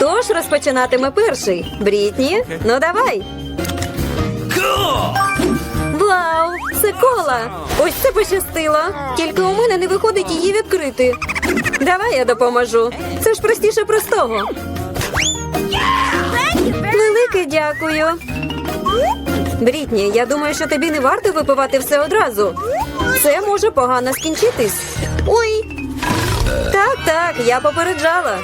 Хто ж розпочинатиме перший? Брітні? Ну давай. Вау! Це кола! Ось це пощастило. Тільки у мене не виходить її відкрити. Давай я допоможу. Це ж простіше простого. Велике дякую. Брітні, я думаю, що тобі не варто випивати все одразу. Це може погано скінчитись. Ой. Так, так, я попереджала.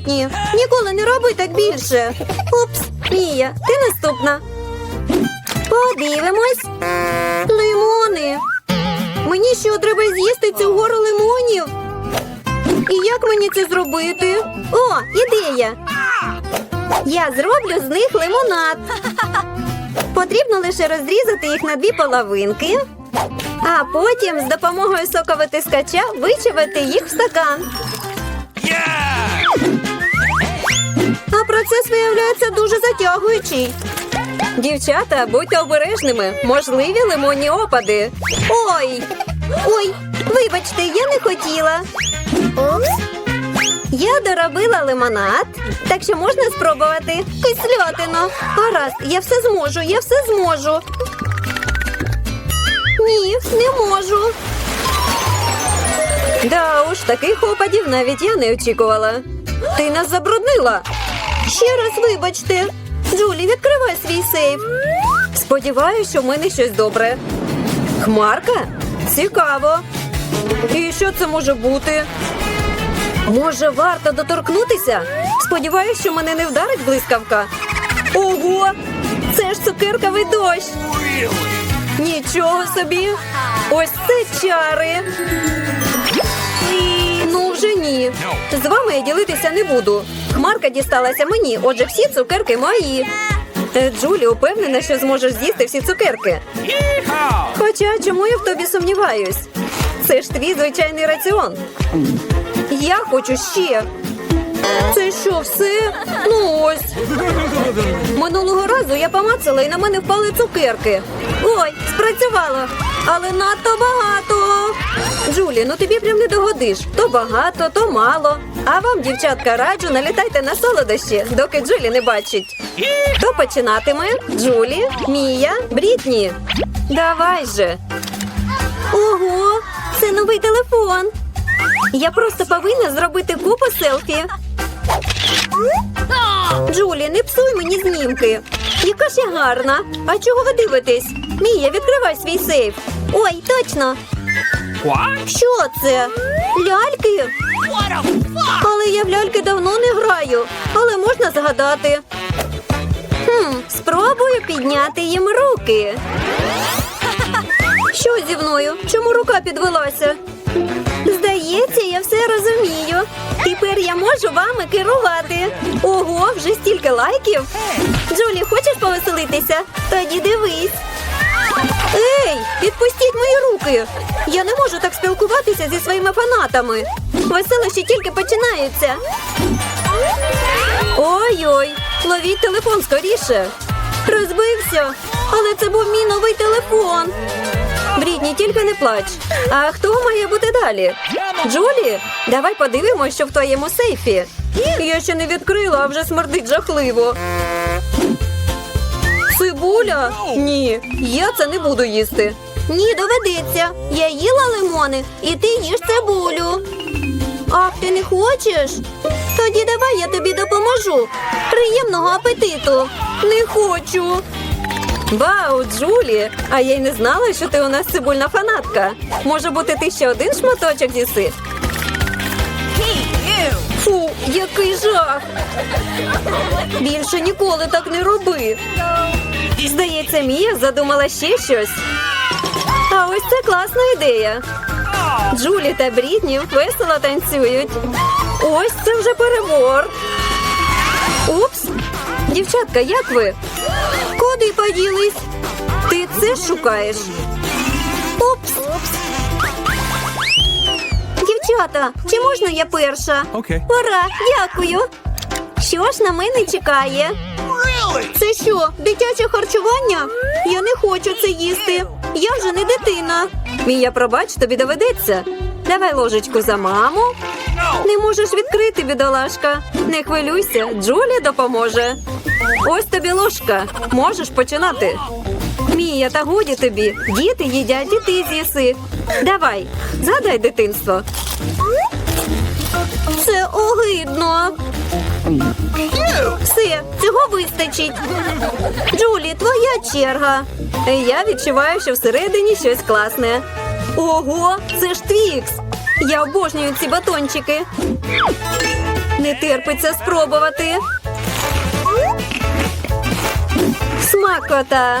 Брітні, ніколи не роби так більше. Упс, Мія, ти наступна. Подивимось. Лимони. Мені що треба з'їсти цю гору лимонів? І як мені це зробити? О, ідея! Я зроблю з них лимонад. Потрібно лише розрізати їх на дві половинки, а потім з допомогою соковитискача вичавити їх в стакан. А процес виявляється дуже затягуючий. Дівчата, будьте обережними, можливі лимонні опади. Ой! Ой, вибачте, я не хотіла. Упс. Я доробила лимонад, так що можна спробувати. Кислятину. Гаразд, я все зможу, я все зможу. Ні, не можу. Да уж, таких опадів навіть я не очікувала. Ти нас забруднила. Ще раз вибачте. Джулі, відкривай свій сейф. Сподіваюся, що в мене щось добре. Хмарка? Цікаво. І що це може бути? Може, варто доторкнутися? Сподіваюсь, що мене не вдарить блискавка. Ого! Це ж цукерковий дощ. Нічого собі. Ось це чари. Ні. З вами я ділитися не буду. Хмарка дісталася мені, отже, всі цукерки мої. Е, Джулі упевнена, що зможеш з'їсти всі цукерки. Хоча чому я в тобі сумніваюсь? Це ж твій звичайний раціон. Я хочу ще. Це що, все? Ну ось. Минулого разу я помацала і на мене впали цукерки. Ой, спрацювало. Але надто багато. Джулі, ну тобі прям не догодиш. То багато, то мало. А вам, дівчатка, раджу, налітайте на солодощі, доки Джулі не бачить. Хто починатиме? Джулі, Мія, Брітні. Давай же. Ого, це новий телефон. Я просто повинна зробити купу селфі. Джулі, не псуй мені знімки. Яка ж я гарна. А чого ви дивитесь? Мія, відкривай свій сейф. Ой, точно. Що це? Ляльки? Але я в ляльки давно не граю, але можна згадати. Хм, спробую підняти їм руки. Що зі мною? Чому рука підвелася? Здається, я все розумію. Тепер я можу вами керувати. Ого, вже стільки лайків. Джулі, хочеш повеселитися? Тоді дивись. Ей, відпустіть мої руки. Я не можу так спілкуватися зі своїми фанатами. Веселощі тільки починаються. Ой-ой, ловіть телефон скоріше. Розбився, але це був мій новий телефон. Брідні, тільки не плач. А хто має бути далі? Джулі, давай подивимось, що в твоєму сейфі. Я ще не відкрила, а вже смердить жахливо. Цибуля? Ні, я це не буду їсти. Ні, доведеться. Я їла лимони, і ти їш цибулю. Ах, ти не хочеш? Тоді давай я тобі допоможу. Приємного апетиту. Не хочу. Вау, Джулі! А я й не знала, що ти у нас цибульна фанатка. Може бути, ти ще один шматочок з'їси? Який жах! Більше ніколи так не роби. Здається, Мія задумала ще щось. А ось це класна ідея. Джулі та Брітні весело танцюють. Ось це вже перебор. Упс. Дівчатка, як ви? Куди поділись? Ти це шукаєш? Дівчата, чи можна я перша? Окей. Ура, дякую. Що ж на мене чекає? Це що, дитяче харчування? Я не хочу це їсти. Я вже не дитина. Мія, пробач, тобі доведеться. Давай ложечку за маму. Не можеш відкрити, бідолашка. Не хвилюйся, Джулі допоможе. Ось тобі ложка. Можеш починати. Мія, та годі тобі. Діти їдять, і ти з'їси. Давай, згадай дитинство. Це огидно. Все, цього вистачить. Джулі, твоя черга. Я відчуваю, що всередині щось класне. Ого, це ж твікс. Я обожнюю ці батончики. Не терпиться спробувати. Смакота.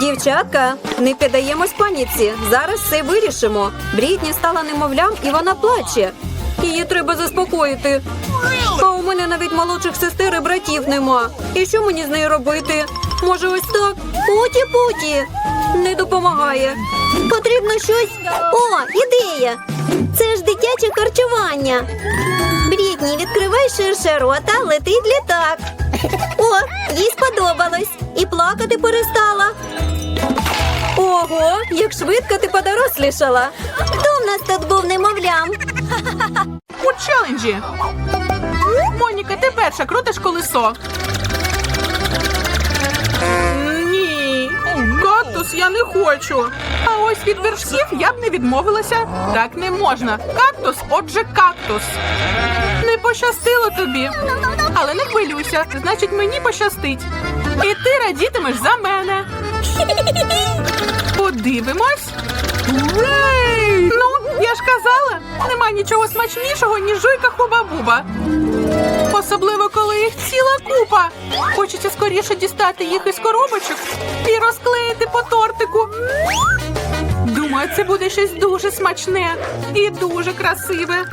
Дівчатка, не піддаємось паніці. Зараз все вирішимо. Брітні стала немовлям і вона плаче. Її треба заспокоїти. А у мене навіть молодших сестер і братів нема. І що мені з нею робити? Може, ось так? Путі-путі. Не допомагає. Потрібно щось. О, ідея! Це ж дитяче харчування. Брітні, відкривай ширше рота, летить літак. О, їй сподобалось. І плакати перестала. Ого, як швидко ти подорослішала. Хто в нас тут був немовлям? У челенджі. Моніка, ти перша крутиш колесо. Ні, я не хочу. А ось від вершків я б не відмовилася. Так не можна. Кактус, отже, кактус. Не пощастило тобі. Але не хвилюйся, значить мені пощастить. І ти радітимеш за мене. Подивимось. Ну, я ж казала, нема нічого смачнішого, ніж жуйка хуба-буба. Особливо, коли їх ціла купа. Хочеться скоріше дістати їх із коробочок і розклеїти по тортику. Думаю, це буде щось дуже смачне і дуже красиве.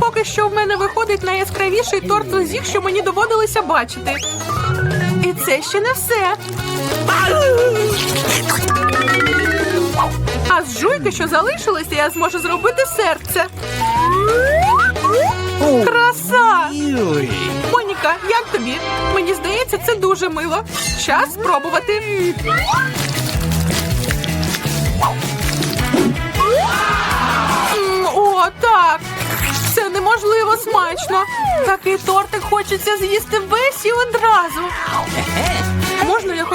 Поки що в мене виходить найяскравіший торт з усіх, що мені доводилося бачити. І це ще не все. А з жуйки, що залишилося, я зможу зробити серце. Краса! Моніка, як тобі? Мені здається, це дуже мило. Час спробувати. О, так. Це неможливо смачно. Такий тортик хочеться з'їсти весь і одразу.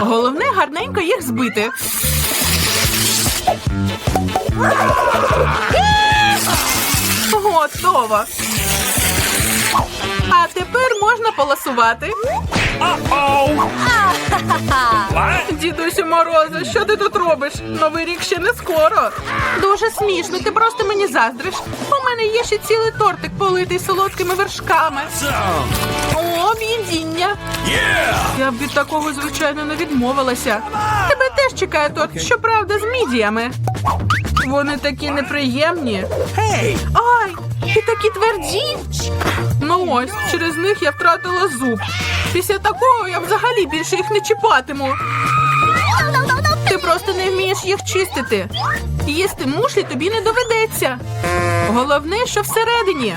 Головне гарненько їх збити. Готово. А тепер можна полосувати. Дідусю Морозу, що ти тут робиш? Новий рік ще не скоро. Дуже смішно, ти просто мені заздриш. У мене є ще цілий тортик политий солодкими вершками. Об'їдіння. Я б від такого, звичайно, не відмовилася. Тебе теж чекає торт, щоправда, з мідіями. Вони такі неприємні. Ай, і такі тверді. Ну ось, через них я втратила зуб. Після такого я взагалі більше їх не чіпатиму. Ти просто не вмієш їх чистити. Їсти мушлі тобі не доведеться. Головне, що всередині.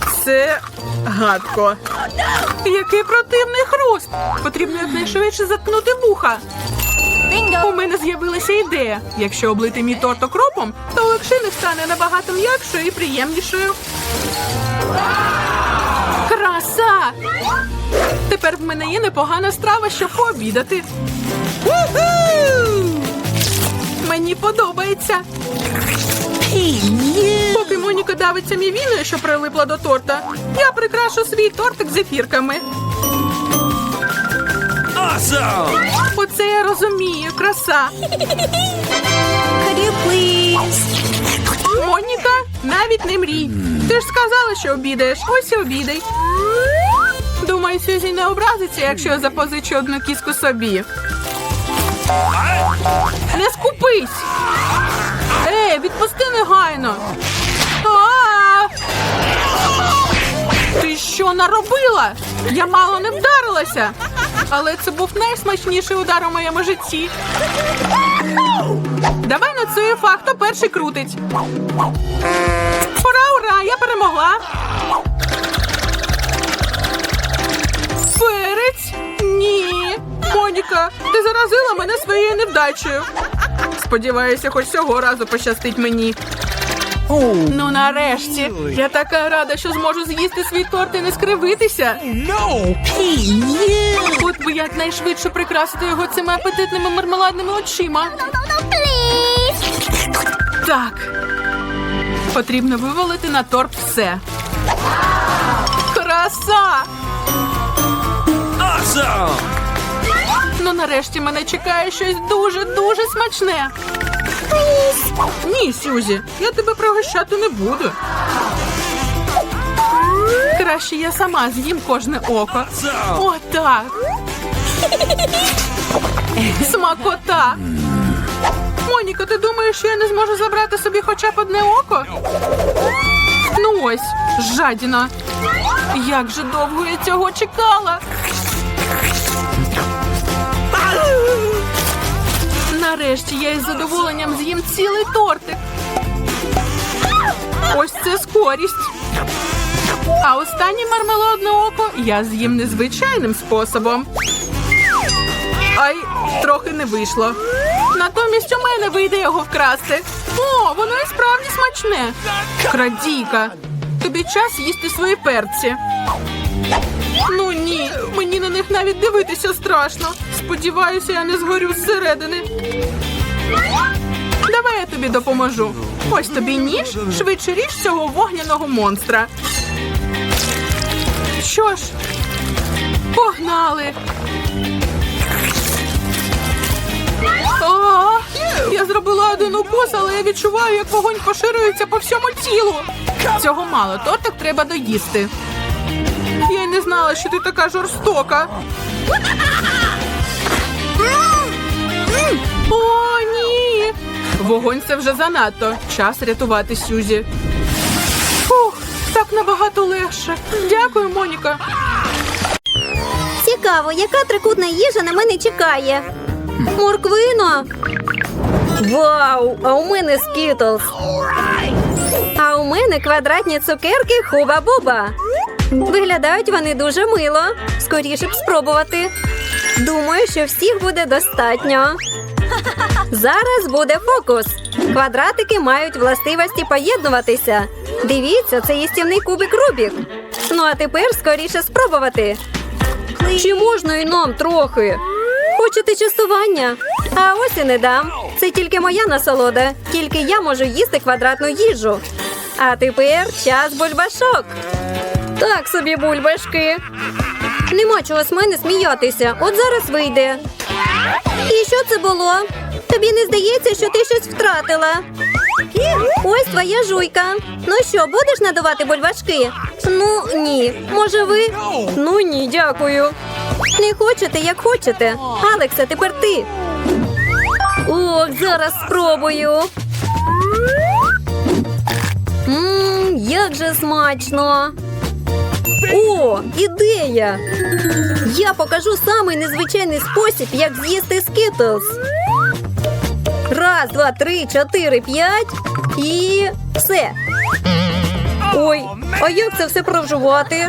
все гадко. Який противний хруст. Потрібно якнайшвидше заткнути вуха. У мене з'явилася ідея. Якщо облити мій торт окропом, то легшини стане набагато м'якшою і приємнішою. Краса! Тепер в мене є непогана страва, щоб пообідати. Мені подобається. Поки Моніка давиться мівіною, що прилипла до торта, я прикрашу свій тортик зефірками. Awesome! Оце я розумію, краса. Моніка, навіть не мрій. Ти ж сказала, що обідаєш. Ось і обідай. Думаю, Сюзі не образиться, якщо я запозичу одну кіску собі. Не скупись! Ей, відпусти негайно. Ти що наробила? Я мало не вдарилася. Але це був найсмачніший удар у моєму житті. Давай на цю ефа, хто перший крутить. Ура, ура! Я перемогла. Перець? Ні. Моніка, ти заразила мене своєю невдачею. Сподіваюся, хоч цього разу пощастить мені. Ну нарешті. Я така рада, що зможу з'їсти свій торт і не скривитися. no! От би якнайшвидше прикрасити його цими апетитними мармеладними очима. Так. Потрібно вивалити на торт все. Краса! Awesome! Ну нарешті мене чекає щось дуже-дуже смачне. Ні, Сюзі, я тебе пригощати не буду. Краще я сама з'їм кожне око. Awesome. Отак. Смакота. Моніка, ти думаєш, що я не зможу забрати собі хоча б одне око? Ну ось, жадіна. Як же довго я цього чекала. Нарешті я із задоволенням з'їм цілий тортик. Ось це скорість. А останнє мармеладне око я з'їм незвичайним способом. Ай, трохи не вийшло. Натомість у мене вийде його вкрасти. О, воно і справді смачне. Крадійка. Тобі час їсти свої перці. Ну ні, мені на них навіть дивитися страшно. Сподіваюся, я не згорю зсередини. Я тобі допоможу. Ось тобі ніж, швидше ріж цього вогняного монстра. Що ж, погнали. О, я зробила один укус, але я відчуваю, як вогонь поширюється по всьому тілу. Цього мало, тортик треба доїсти. Я й не знала, що ти така жорстока. О! Вогонь це вже занадто. Час рятувати Сюзі. Фух, так набагато легше. Дякую, Моніка. Цікаво, яка трикутна їжа на мене чекає. Морквина. Вау! А у мене скітлс. А у мене квадратні цукерки Хуба-Буба. Виглядають вони дуже мило. Скоріше б спробувати. Думаю, що всіх буде достатньо. Зараз буде фокус. Квадратики мають властивості поєднуватися. Дивіться, це їстівний кубик Рубік. Ну а тепер скоріше спробувати. Чи можна і нам трохи? Хочете частування? А ось і не дам. Це тільки моя насолода. Тільки я можу їсти квадратну їжу. А тепер час бульбашок. Так собі бульбашки. Нема чого з мене сміятися. От зараз вийде. І що це було? Тобі не здається, що ти щось втратила? Ось твоя жуйка. Ну що, будеш надавати бульбашки? Ну ні. Може ви? Ну ні, дякую. Не хочете, як хочете. Алекса, тепер ти. Ох, зараз спробую. Мм, як же смачно. О, ідея! Я покажу самий незвичайний спосіб, як з'їсти скітлс. Раз, два, три, чотири, п'ять і все. Ой, а як це все провжувати?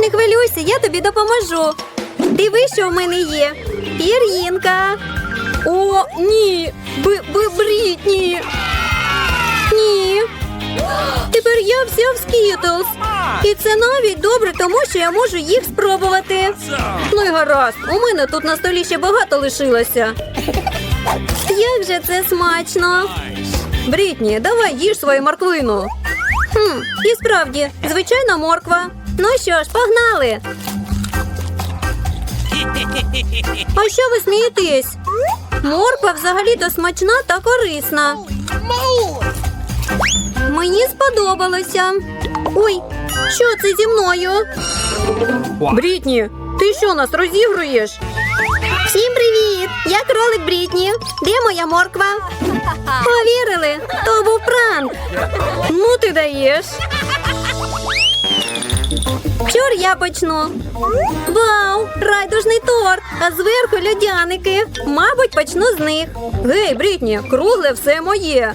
Не хвилюйся, я тобі допоможу. Дивись, що в мене є. Пір'їнка. О, ні. Б, Брітні. Ні. Тепер я вся в скітлс. І це навіть добре, тому що я можу їх спробувати. Ну і гаразд, у мене тут на столі ще багато лишилося. Як же це смачно. Брітні, давай їж свою морквину. Хм, і справді, звичайна морква. Ну що ж, погнали. А що ви смієтесь? Морква взагалі-то смачна та корисна. Мені сподобалося. Ой, що це зі мною? Брітні, ти що нас розігруєш? Всім привіт! Я кролик Брітні. Де моя морква? Повірили? То був пранк. Ну ти даєш. Чур я почну. Вау! Райдужний торт, а зверху льодяники. Мабуть, почну з них. Гей, Брітні, кругле все моє.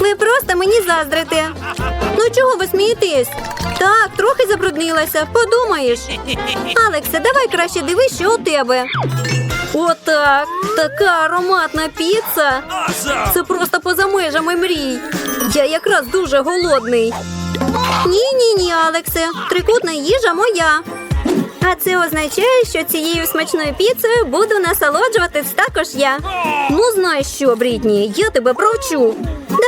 Ви просто мені заздрите. Ну чого ви смієтесь? Так, трохи забруднилася. Подумаєш. Алексе, давай краще дивись, що у тебе. Отак. Така ароматна піца. Це просто поза межами мрій. Я якраз дуже голодний. Ні, ні, ні, Алексе. Трикутна їжа моя. А це означає, що цією смачною піцею буду насолоджуватись також я. Ну, знаєш що, Брітні, я тебе провчу.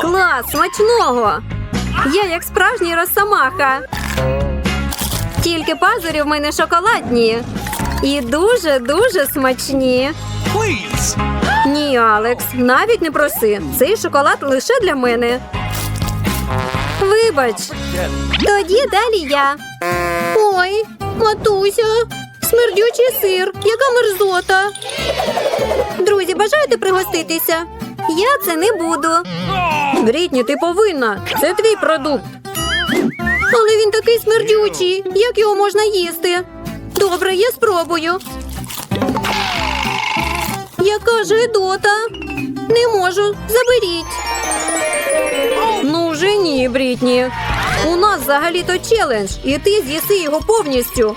Клас, смачного! Я як справжній росомаха. Тільки пазурі в мене шоколадні. І дуже-дуже смачні. Please. Ні, Алекс, навіть не проси. Цей шоколад лише для мене. Вибач. Тоді далі я. Ой, матуся, смердючий сир, яка мерзота. Друзі, бажаєте пригоститися? Я це не буду. Брітні, ти повинна. Це твій продукт. Але він такий смердючий. Як його можна їсти? Добре, я спробую. Яка ж гидота? Не можу, заберіть. Ну вже ні, Брітні. У нас взагалі-то челендж, і ти з'їси його повністю.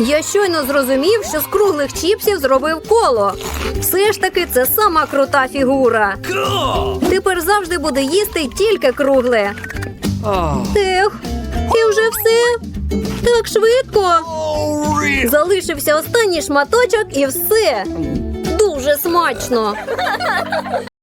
Я щойно зрозумів, що з круглих чіпсів зробив коло. Все ж таки, це сама крута фігура. Тепер завжди буду їсти тільки кругле. Ех, і вже все. Так швидко. Залишився останній шматочок і все. Дуже смачно.